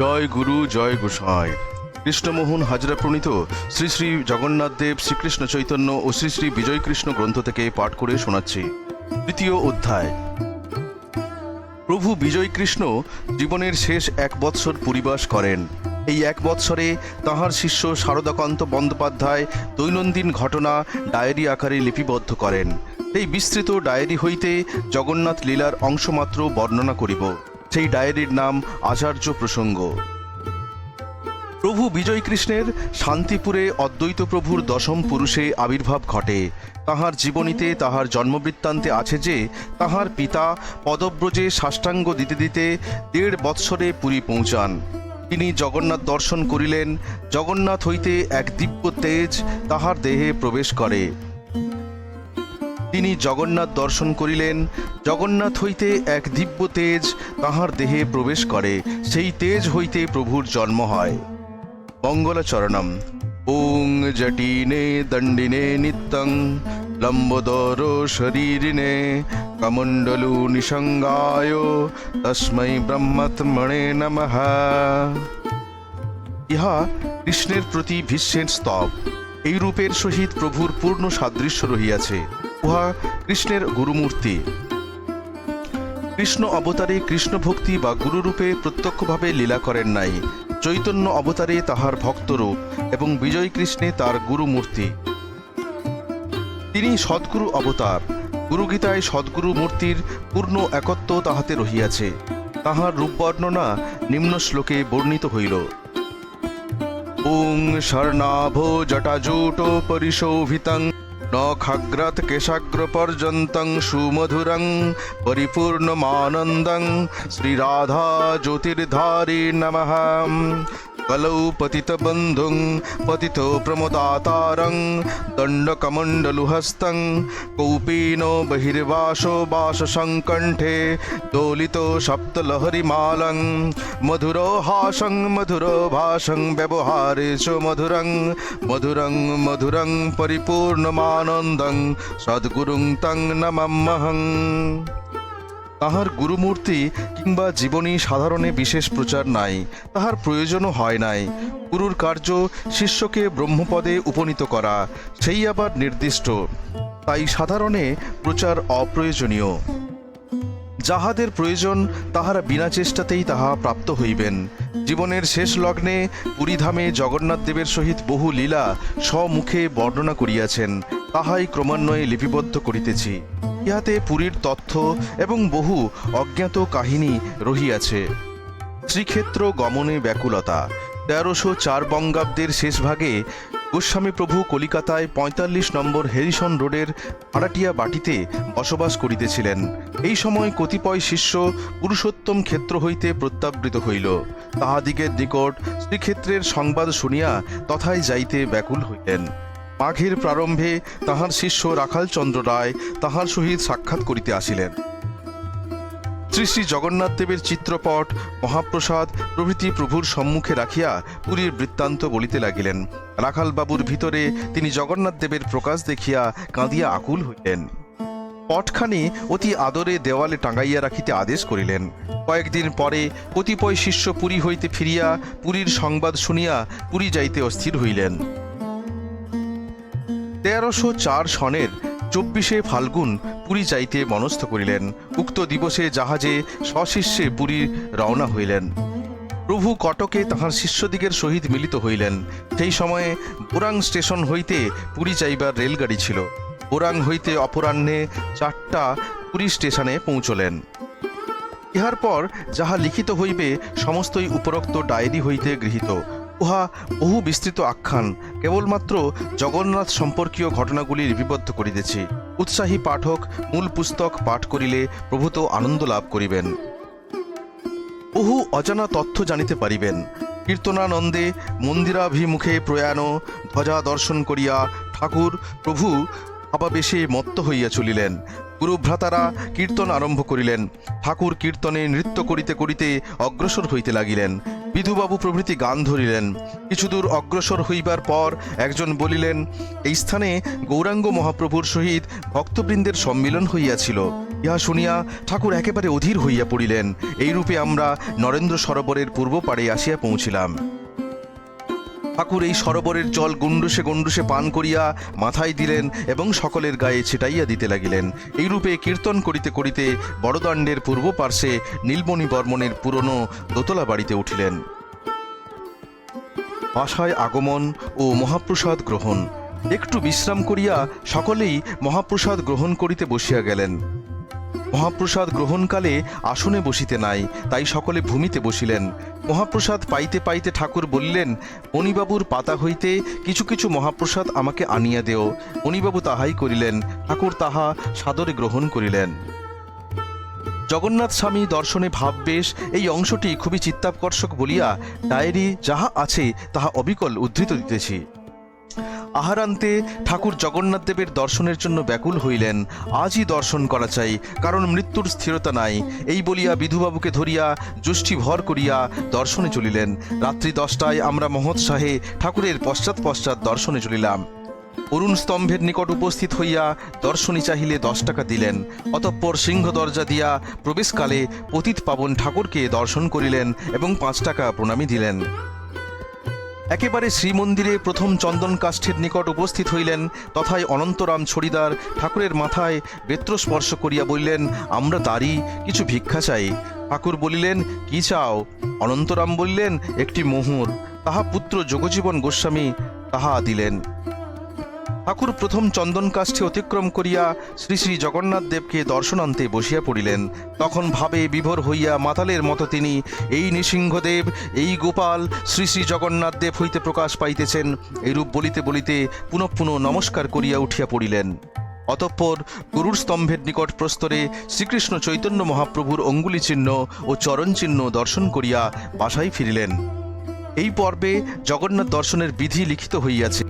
জয় গুরু, জয় গোসাই। কৃষ্ণমোহন হাজরা প্রণীত শ্রী শ্রী জগন্নাথ দেব শ্রীকৃষ্ণ চৈতন্য ও শ্রী শ্রী বিজয় কৃষ্ণ গ্রন্থ থেকে পাঠ করে শোনাচ্ছি। তৃতীয় অধ্যায়। প্রভু বিজয় কৃষ্ণ জীবনের শেষ এক বৎসর পরিবাস করেন। এই এক বৎসরে তাঁহার শিষ্য শারদাকান্ত বন্দ্যোপাধ্যায় দৈনন্দিন ঘটনা ডায়েরি আকারে লিপিবদ্ধ করেন। এই বিস্তৃত ডায়েরি হইতে জগন্নাথ লীলার অংশমাত্র বর্ণনা করিব। সেই ডায়েরির নাম আচার্য প্রসঙ্গ। প্রভু বিজয় কৃষ্ণের শান্তিপুরে অদ্বৈত প্রভুর দশম পুরুষে আবির্ভাব ঘটে। তাহার জীবনীতে তাহার জন্মবৃত্তান্তে আছে যে, তাহার পিতা পদব্রজে সাষ্টাঙ্গ দিতে দিতে দেড় বৎসরে পুরী পৌঁছান। তিনি জগন্নাথ দর্শন করিলেন। জগন্নাথ হইতে এক দিব্য তেজ তাহার দেহে প্রবেশ করে। তিনি জগন্নাথ দর্শন করিলেন। জগন্নাথ হইতে এক দিব্য তেজ তাহার দেহে প্রবেশ করে। সেই তেজ হইতে প্রভুর জন্ম হয়। মঙ্গলাচরণম। ওং জটিনে দণ্ডিনে নিত্যং, লম্বোদর শরীরিনে কমণ্ডলু নিসঙ্গায় তস্मै ব্রহ্মত্মণে নমঃ ইহা কৃষ্ণের প্রতি ভীষ্মের স্তব এই রূপের সহিত প্রভুর পূর্ণ সাদৃশ্য রহিয়াছে। উহা কৃষ্ণের গুরুমূর্তি। কৃষ্ণ অবতারে কৃষ্ণ ভক্তি বা গুরুরূপে প্রত্যক্ষভাবে লীলা করেন নাই। চৈতন্য অবতারে তাহার ভক্তরূপ এবং বিজয় কৃষ্ণে তার গুরুমূর্তি। তিনি সদ্গুরু অবতার। গুরুগীতায় সদ্গুরু মূর্তির পূর্ণ একত্ব তাহাতে রহিয়াছে। তাহার রূপ বর্ণনা নিম্ন শ্লোকে বর্ণিত হইল। ওং স্বর্ণাভ জটাজূট পরিশোভিতং নখাগ্রাত কেশাগ্র পর্যন্তং সুমধুরং পরিপূর্ণমানন্দং শ্রীরাধা জ্যোতির্ধারী নমঃ। পতিতবন্ধুং পতিত প্রমদাতারং দণ্ডকমণ্ডলুহস্तं কৌপীনো বহির্বাসো বাসসংকণ্ঠে দোলিতো সপ্তলহরিমালং মধুরো হাসং মধুরো ভাষং ব্যবহারে চ মধুরং মধুরং মধুরং পরিপূর্ণমানন্দং সদ্গুরুং তং নমম্মহং তাহার গুরুমূর্তি কিংবা জীবনী সাধারণে বিশেষ প্রচার নাই, তাহার প্রয়োজনও হয় নাই। গুরুর কার্য শিষ্যকে ব্রহ্মপদে উপনীত করা, সেই আবার নির্দিষ্ট। তাই সাধারণে প্রচার অপ্রয়োজনীয়। যাহাদের প্রয়োজন, তাহারা বিনা চেষ্টাতেই তাহা প্রাপ্ত হইবেন। জীবনের শেষ লগ্নে পুরীধামে জগন্নাথ দেবের সহিত বহু লীলা স্বমুখে বর্ণনা করিয়াছেন। তাহাই ক্রমান্বয়ে লিপিবদ্ধ করিতেছি। ইহাতে পুরীর তথ্য এবং বহু অজ্ঞাত কাহিনী রহিয়াছে। শ্রীক্ষেত্র গমনে ব্যাকুলতা। তেরোশো চার বঙ্গাব্দের শেষ ভাগে গোস্বামী প্রভু কলিকাতায় পঁয়তাল্লিশ নম্বর হ্যারিসন রোডের ভাড়াটিয়া বাটিতে বসবাস করিতেছিলেন। এই সময় কতিপয় শিষ্য পুরুষোত্তম ক্ষেত্র হইতে প্রত্যাবৃত হইল। তাহাদিগের নিকট শ্রীক্ষেত্রের সংবাদ শুনিয়া তথায় যাইতে ব্যাকুল হইলেন। মাঘের প্রারম্ভে তাহার শিষ্য রাখালচন্দ্র রায় তাহার সহিত সাক্ষাৎ করিতে আসিলেন। শ্রী শ্রী জগন্নাথ দেবের চিত্রপট মহাপ্রসাদ প্রভৃতি প্রভুর সম্মুখে রাখিয়া পুরীর বৃত্তান্ত বলিতে লাগিলেন। রাখালবাবুর ভিতরে তিনি জগন্নাথ দেবের প্রকাশ দেখিয়া কাঁদিয়া আকুল হইলেন। পটখানি অতি আদরে দেওয়ালে টাঙ্গাইয়া রাখিতে আদেশ করিলেন। কয়েকদিন পরে কতিপয় শিষ্য পুরী হইতে ফিরিয়া পুরীর সংবাদ শুনিয়া পুরী যাইতে অস্থির হইলেন। তেরোশো চার সনের চব্বিশে ফাল্গুন পুরী যাইতে মনস্থ করিলেন। উক্ত দিবসে জাহাজে সশিষ্যে পুরী রওনা হইলেন। প্রভু কটকে তাহার শিষ্যদিগের সহিত মিলিত হইলেন। সেই সময়ে বোরাং স্টেশন হইতে পুরী যাইবার রেলগাড়ি ছিল। বোরাং হইতে অপরাহ্নে চারটা পুরী স্টেশনে পৌঁছলেন। ইহার পর যাহা লিখিত হইবে, সমস্তই উপরোক্ত ডায়েরি হইতে গৃহীত। উহা বহু বিস্তৃত আখ্যান, কেবলমাত্র জগন্নাথ সম্পর্কীয় ঘটনাগুলি লিপিবদ্ধ করিতেছি। উৎসাহী পাঠক মূল পুস্তক পাঠ করিলে প্রভূত আনন্দ লাভ করিবেন। বহু অজানা তথ্য জানিতে পারিবেন। কীর্তনানন্দে মন্দিরাভিমুখে প্রয়াণ, ধ্বজা দর্শন করিয়া ঠাকুর প্রভু আবাবেশে মত্ত হইয়া চলিলেন। গুরুভ্রাতারা কীর্তন আরম্ভ করিলেন। ঠাকুর কীর্তনে নৃত্য করিতে করিতে অগ্রসর হইতে লাগিলেন। বিধুবাবু প্রভৃতি গান ধরিলেন। কিছুদূর অগ্রসর হইবার পর একজন বলিলেন, এই স্থানে গৌরাঙ্গ মহাপ্রভুর সহিত ভক্তবৃন্দের সম্মিলন হইয়াছিল। ইহা শুনিয়া ঠাকুর একেবারে অধীর হইয়া পড়িলেন। এইরূপে আমরা নরেন্দ্র সরোবরের পূর্ব পাড়ে আসিয়া পৌঁছিলাম। ঠাকুর এই সরোবরের জল গুন্ডুসে গুন্ডুসে পান করিয়া মাথায় দিলেন এবং সকলের গায়ে ছিটাইয়া দিতে লাগিলেন। এইরূপে কীর্তন করিতে করিতে বড়দণ্ডের পূর্ব পার্শ্বে নীলমণি বর্মনের পুরনো দোতলা বাড়িতে উঠিলেন। বাসায় আগমন ও মহাপ্রসাদ গ্রহণ। একটু বিশ্রাম করিয়া সকলেই মহাপ্রসাদ গ্রহণ করিতে বসিয়া গেলেন। মহাপ্রসাদ গ্রহণকালে আসনে বসিতে নাই, তাই সকলে ভূমিতে বসিলেন। মহাপ্রসাদ পাইতে পাইতে ঠাকুর বললেন, মণিবাবুর পাতা হইতে কিছু কিছু মহাপ্রসাদ আমাকে আনিয়া দেও। মণিবাবু তাহাই করিলেন, ঠাকুর তাহা সাদরে গ্রহণ করিলেন। জগন্নাথ স্বামী দর্শনে ভাববেশ এই অংশটি খুবই চিত্তাকর্ষক বলিয়া, ডায়েরি যাহা আছে, তাহা অবিকল উদ্ধৃত দিতেছি। আহারান্তে ঠাকুর জগন্নাথ দেবের দর্শনের জন্য ব্যাকুল হইলেন। আজই দর্শন করা চাই, কারণ মৃত্যুর স্থিরতা নাই। এই বলিয়া বিধুবাবুকে ধরিয়া যষ্টি ভর করিয়া দর্শনে চলিলেন। রাত্রি দশটায় আমরা মহৎসাহে ঠাকুরের পশ্চাৎ পশ্চাৎ দর্শনে চলিলাম। অরুণ স্তম্ভের নিকট উপস্থিত হইয়া দর্শনী চাহিলে দশ টাকা দিলেন। অতঃপর সিংহ দরজা দিয়া প্রবেশকালে পতিত পাবন ঠাকুরকে দর্শন করিলেন এবং পাঁচ টাকা প্রণামী দিলেন। একেবারে শ্রীমন্দিরে প্রথম চন্দন কাষ্ঠের নিকট উপস্থিত হইলেন, তথায় অনন্তরাম ছড়িদার ঠাকুরের মাথায় বেত্র স্পর্শ করিয়া বললেন, আমরা দাঁড়ি কিছু ভিক্ষা চাই। ঠাকুর বলিলেন, কি চাও? অনন্তরাম বললেন, একটি মোহর। তাহা পুত্র যোগজীবন গোস্বামী তাহা দিলেন। ঠাকুর প্রথম চন্দন কাষ্ঠে অতিক্রম করিয়া শ্রী শ্রী জগন্নাথ দেবকে দর্শনান্তে বসিয়া পড়িলেন। তখন ভাবে বিভোর হইয়া মাতালের মতো তিনি, এই নৃসিংহদেব, এই গোপাল, শ্রী শ্রী জগন্নাথ দেব হইতে প্রকাশ পাইতেছেন। এরূপ বলিতে বলিতে পুনঃ পুনঃ নমস্কার করিয়া উঠিয়া পড়িলেন। অতঃপর গুরুর স্তম্ভের নিকট প্রস্তরে শ্রীকৃষ্ণ চৈতন্য মহাপ্রভুর অঙ্গুলি চিহ্ন ও চরণ চিহ্ন দর্শন করিয়া বাসায় ফিরিলেন। এই পর্বে জগন্নাথ দর্শনের বিধি লিখিত হইয়াছে।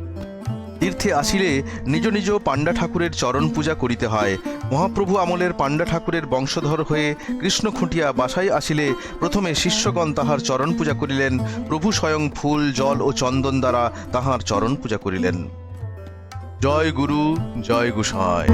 তীর্থে আসিলে নিজ নিজ পাণ্ডা ঠাকুরের চরণ পূজা করিতে হয়। মহাপ্রভু আমলের পাণ্ডা ঠাকুরের বংশধর হয়ে কৃষ্ণ খুঁটিয়া বাসায় আসিলে প্রথমে শিষ্যগণ তাহার চরণ পূজা করিলেন, প্রভু স্বয়ং ফুল, জল ও চন্দন দ্বারা তাহার চরণ পূজা করিলেন। জয় গুরু, জয় গুসায়